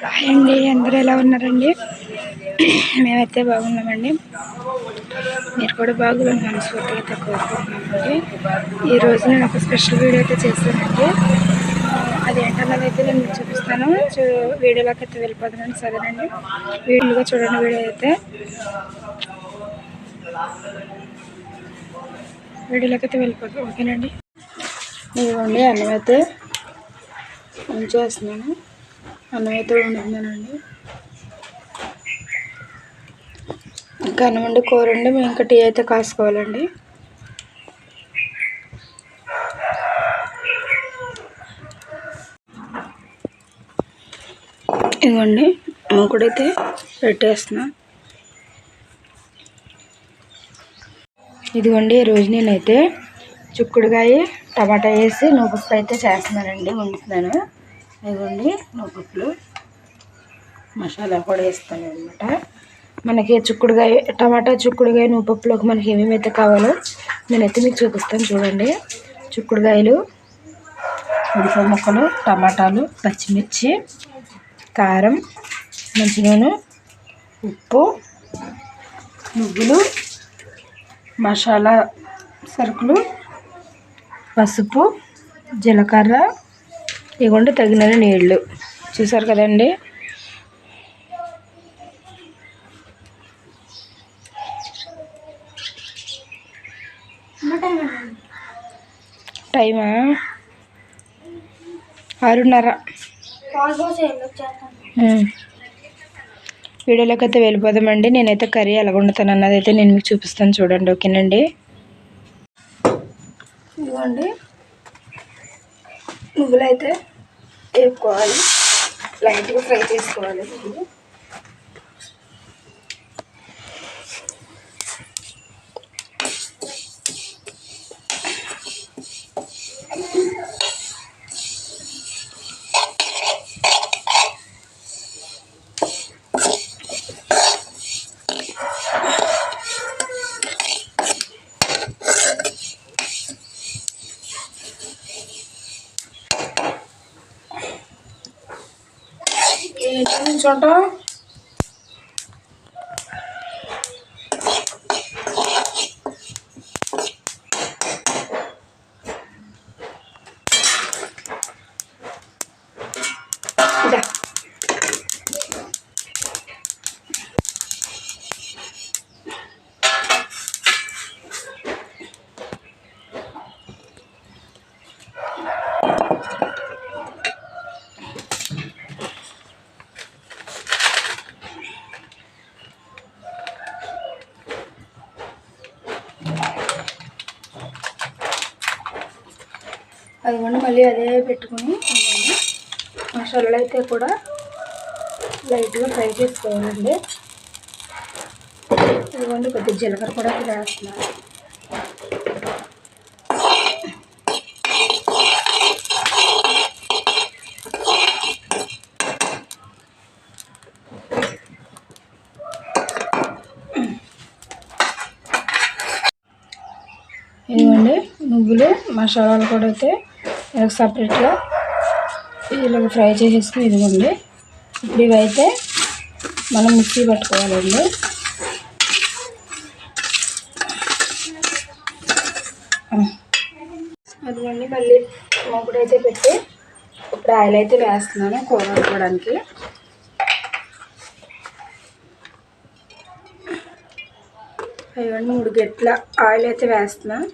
Hi అండి అందరూ ఎలా ఉన్నారండి? మేమైతే బాగున్నామండి. మీరు కూడా బాగున్నాను మనస్ఫూర్తిగా అయితే కోరుకుంటున్నామండి ఈరోజు నేను ఒక స్పెషల్ వీడియో అయితే చేస్తానండి అది ఏంటన్నది అయితే నేను మీకు చూపిస్తాను. చూ వీడియోలోకి అయితే వెళ్ళిపోతున్నాను సరేనండి? వీడియోగా చూడండి వీడియో అయితే. వీడియోలోకి అయితే వెళ్ళిపోతుంది ఓకేనండి? ఇదిగోండి అన్నమైతే ఉంచేస్తున్నాను. అన్నం అయితే వండుతున్నానండి ఇంకా అన్నం వండి కూర వండి మేము ఇంకా టీ అయితే కాసుకోవాలండి. ఇదిగోండి మూకుడైతే పెట్టేస్తున్నా. ఇదిగోండి ఈరోజు నేనైతే చుక్కుడుకాయ టమాటా వేసి నూపుప్పు అయితే చేస్తున్నానండి వండుతున్నాను. ఇదిగోండి నూపుప్పులు మసాలా కూడా వేస్తాను అనమాట మనకి చుక్కుడుకాయ టమాటా చుక్కుడుకాయ నూపప్పులోకి మనకి ఏమేమైతే కావాలో నేనైతే మీకు చూపిస్తాను చూడండి. చుక్కుడుకాయలు ఉడిప ముక్కలు టమాటాలు పచ్చిమిర్చి కారం మంచి నూనె ఉప్పు నువ్వులు మసాలా సరుకులు పసుపు జీలకర్ర ఇవ్వండి తగిన నీళ్ళు చూసారు కదండి? టైమా? ఆరున్నర. వీడియోలోకి అయితే వెళ్ళిపోదామండి. నేనైతే కర్రీ ఎలా వండుతాను అన్నది అయితే నేను మీకు చూపిస్తాను చూడండి ఓకేనండి? ఇదిగోండి. నువ్వులైతే అయితే వేపుకోవాలి లైట్గా ఫ్రై చేసుకోవాలి. నువ్వులు. ఏంటి అదిగోండి మళ్ళీ అదే పెట్టుకుని మసాలాలు అయితే కూడా లైట్గా ఫ్రై చేసుకోవాలండి. ఇదిగోండి కొద్దిగా జీలకర్ర కూడా వేస్తున్నాను ఇదిగోండి నువ్వులు మసాలాలు కూడా అయితే ఇలా సపరేట్గా ఇలాగ ఫ్రై చేసేసుకుని ఇదిగోండి. ఇప్పుడు ఇవైతే మనం మిక్సీ పట్టుకోవాలండి. అదిగోండి మళ్ళీ మూకుడైతే పెట్టి ఇప్పుడు ఆయిల్ అయితే వేస్తున్నాను కూర వండుకోవడానికి. అయ్యండి మూడు గట్ల ఆయిల్ అయితే వేస్తున్నాను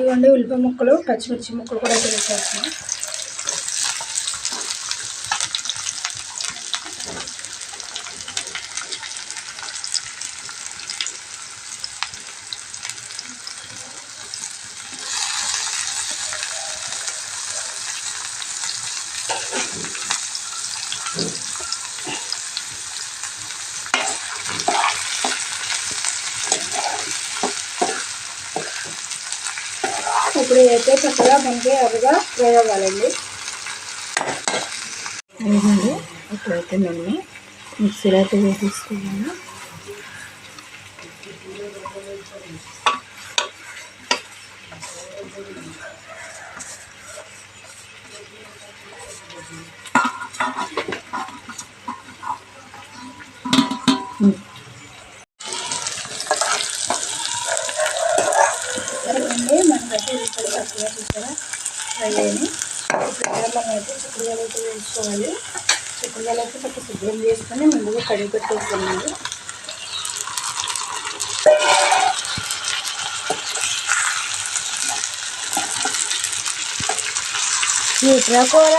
ఇవ్వండి ఉల్లిపాయ ముక్కలు పచ్చిమిర్చి ముక్కలు కూడా అయితే వేసేస్తున్నాం. ఇప్పుడు అయితే చక్కగా మనకి ఎర్రగా ఫ్రై అవ్వాలండి అదేనండి ఇప్పుడైతే మేము మిక్సీలో అయితే వేసేసుకున్నాము అయితే మనకైతే ఉల్లిపాయలు పచ్చిగా చూసారా ఫ్రై అయ్యి ఇప్పుడు అయితే చిక్కుడుగాయలు అయితే వేసుకోవాలి చిక్కుడుగాయలు అయితే కొంచెం శుభ్రం చేసుకొని ముందుగా కడిగి పెట్టేసుకున్నాను ఎట్రా కూర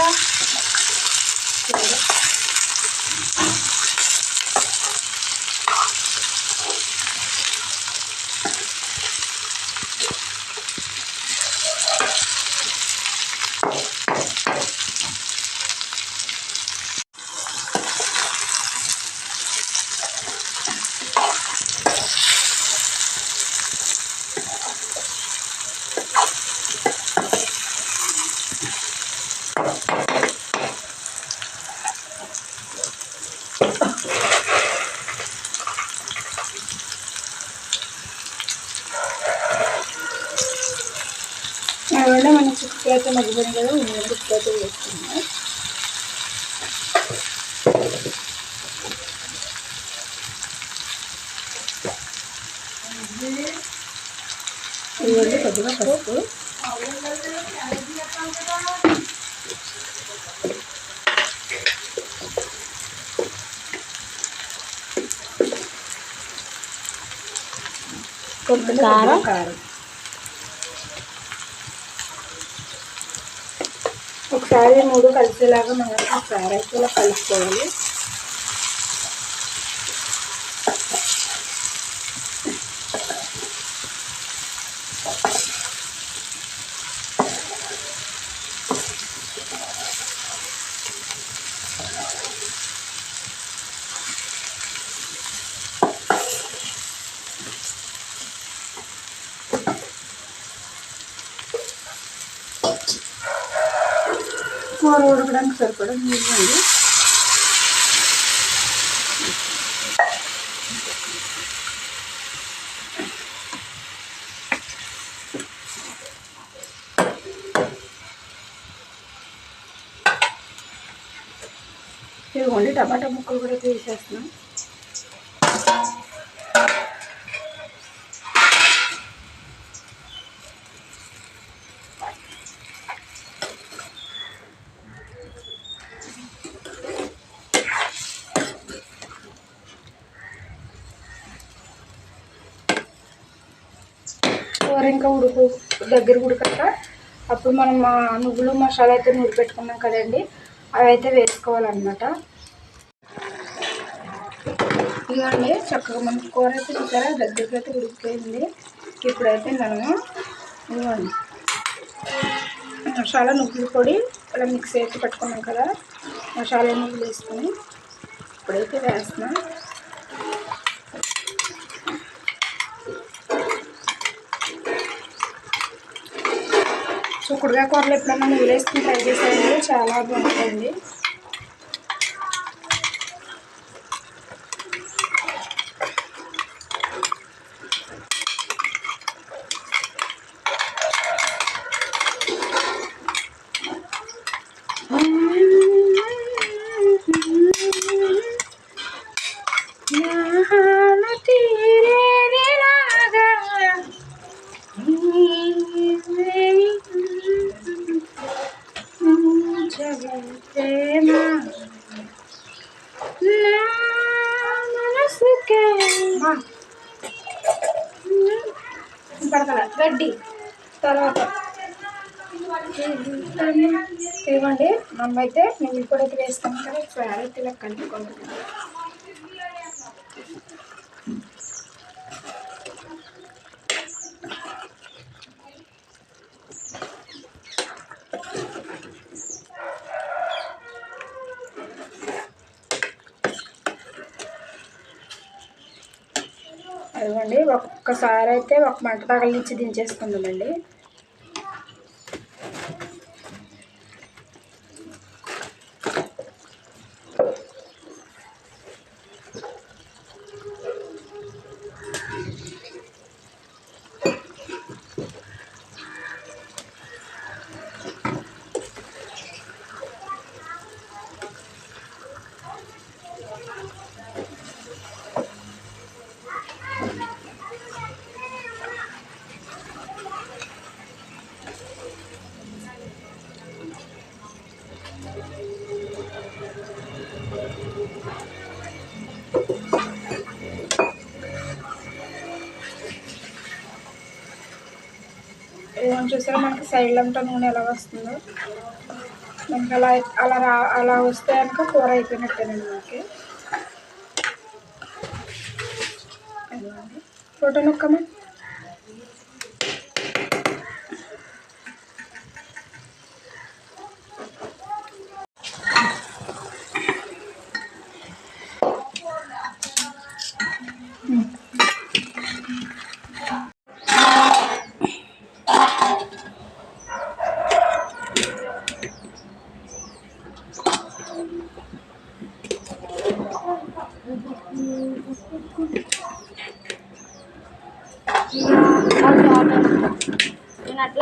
అందువల్ల మనం చిక్కులు అయితే మగ్గిపోయిన కదా ఉన్న చిక్కులు అయితే ఇవన్నీ కొద్దిగా పసుపు. కారం. కారం. ఒకసారి మూడు కలిసేలాగా మనం ఒకసారి అయితే ఇలా కలుపుకోవాలి. కూర ఉడకడానికి సరిపడా నీళ్ళు అండి. ఇదిగోండి టమాటా ముక్కలు కూడా తీసేస్తున్నాం ఇంకా ఉడుకు దగ్గర ఉడకక అప్పుడు మనం మా నువ్వులు మసాలా అయితే నూరి పెట్టుకున్నాం కదండి. అవి అయితే వేసుకోవాలన్నమాట. ఇదిగోండి చక్కగా మన కూర అయితే చూసారా? దగ్గరికి అయితే ఉడికిపోయింది. ఇప్పుడైతే మనము ఇదిగోండి మసాలా నువ్వుల పొడి అలా మిక్స్ అయితే పెట్టుకున్నాం కదా. మసాలా నువ్వులు వేసుకొని ఇప్పుడైతే వేస్తున్నాం. చుక్కుడుగా కూరలు ఎప్పుడైనా నువ్వులు వేసుకుని ట్రై చేసేయండి చాలా బాగుంటుంది గడ్డి తర్వాత ఇవ్వండి మనం అయితే నువ్వులు కూడా అయితే వేస్తాం కదా క్యారెట్ ఇలా కలుపుకుంటున్నాం అదిగోండి ఒక్కసారి అయితే ఒక మంట తగిలించి దించేసుకుందామండి. చూసారా? మనకి సైడ్ అంతా నూనె ఎలా వస్తుందో. మనకి అలా అలా రా అలా వస్తే కనుక కూర అయిపోయినట్టేనండి మనకి. ఫోటో నొక్కమా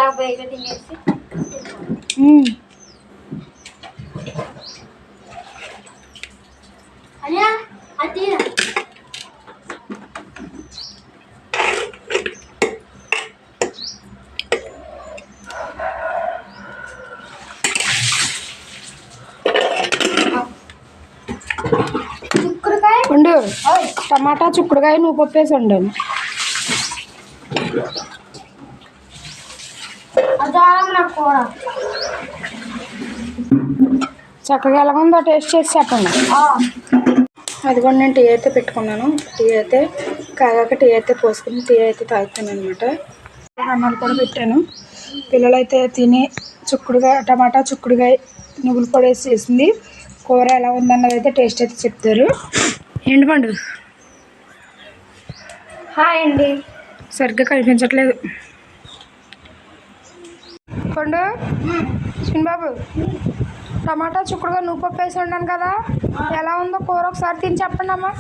నేను అట్లా బయట తినేసి అయ్యా అది చిక్కుడుకాయ ఉండు టమాటా చుక్కుడుకాయ నువ్వు పప్పు వేసి వండాను అదారం నాకు కూర చక్కగా ఎలా ఉందో టేస్ట్ చేసి చెప్పండి. అదిగోండి నేను టీ అయితే పెట్టుకున్నాను. టీ అయితే కాగాక టీ అయితే పోసుకుని టీ అయితే తాగుతాను అనమాట అన్నాలు కూడా పెట్టాను. పిల్లలు అయితే తిని చుక్కుడుగా టమాటా చుక్కుడుగాయ నువ్వులు పొడి వేసి చేసింది. కూర ఎలా ఉందన్నది అయితే టేస్ట్ అయితే చెప్తారు. ఏంటి పండు? హాయ్ అండి. సరిగ్గా కనిపించట్లేదు. పండు? చిన్నబాబు? టమాటా చుక్కుడుగా నువ్వు పప్పు వేసి ఉన్నాను కదా. ఎలా ఉందో కూర ఒకసారి తిని చెప్పండి అమ్మా.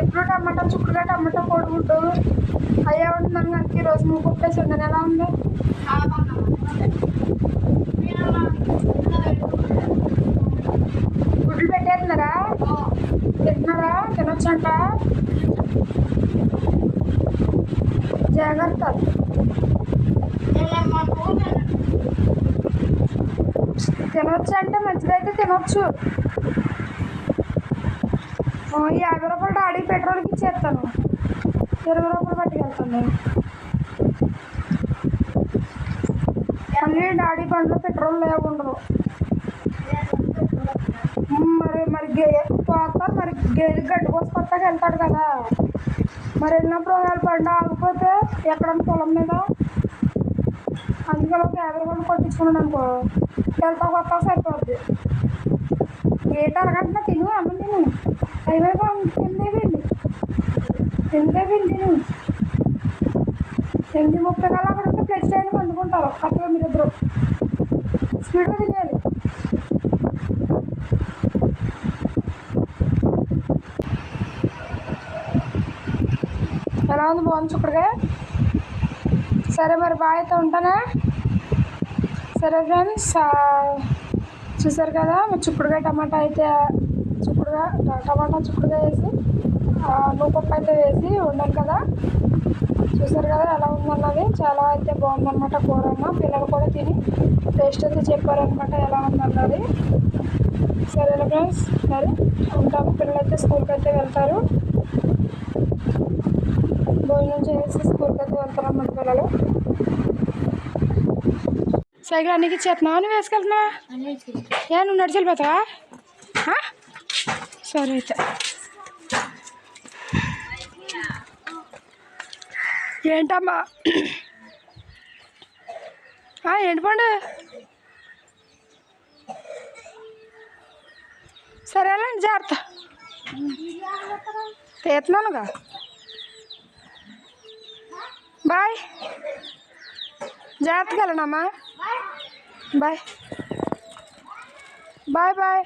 ఎప్పుడు టమాటా చుక్కుడుగా టమాటా పొడుగుంటు అయ్యా ఉంటున్నాను కనుక ఈరోజు నువ్వు పప్పు వేసి ఉన్నాను. ఎలా ఉందో? తినొచ్చు అంటే మంచిదైతే తినొచ్చు. యాభై రూపాయలు డాడీ పెట్రోల్కి ఇచ్చేస్తాను. ఇరవై రూపాయలు పట్టుకెళ్తాను నేను. మళ్ళీ డాడీ బండిలో పెట్రోల్ లేవు మరి మరి గే పోతారు మరి గేదె గడ్డి కోసుకొస్తాక వెళ్తాడు కదా. మరి వెళ్ళినప్పుడు ఒకవేళ బండి ఆగిపోతే ఎక్కడన్నా పొలం మీద? అందుకని ఒక యాభై రూపాయలు కొట్టించుకున్నాడు అనుకో. వెళ్తా కొత్త సరిపోద్ది. ఏంటి అరగంట తిను అమ్మ తిను. అయిపోయి తిందే పిండి. తిందే పిండి తిను ఎనిమిది ముప్పై కల్లా అక్కడ ఉంటే ప్లస్ అయిన వండుకుంటారు. మీరు ఇద్దరు స్పీడ్గా తినేయాలి. ఎలా ఉంది? బాగుంది చుక్కడుగా సరే మరి బాగా అయితే ఉంటానా? సరే ఫ్రెండ్స్ చూసారు కదా మరి చుక్కుడుగా టమాటా అయితే చుక్కుడుగా టమాటా చుక్కుడుగా వేసి నూపప్పు అయితే వేసి వండాను కదా. చూసారు కదా ఎలా ఉందన్నది? చాలా అయితే బాగుందన్నమాట కూర అన్న. పిల్లలు కూడా తిని టేస్ట్ అయితే చెప్పారనమాట ఎలా ఉందన్నది. సరే ఫ్రెండ్స్ మరి ఉంటాము. పిల్లలు అయితే స్కూల్కి అయితే వెళ్తారు. భోజనం చేసి స్కూల్కి అయితే వెళ్తారు అన్నమాట పిల్లలు సైకిల్ అన్నికి ఇచ్చేస్తున్నావా నువ్వు వేసుకెళ్తున్నావా? ఏ నువ్వు నడిచి వెళ్ళిపోతావా? సరే అయితే. ఏంటమ్మా? ఏంటి పండు? సరేలేండి జాగ్రత్త. తీస్తున్నానుగా. బాయ్. జాగ్రత్తగా వెళ్ళనమ్మా బాయ్. Bye bye.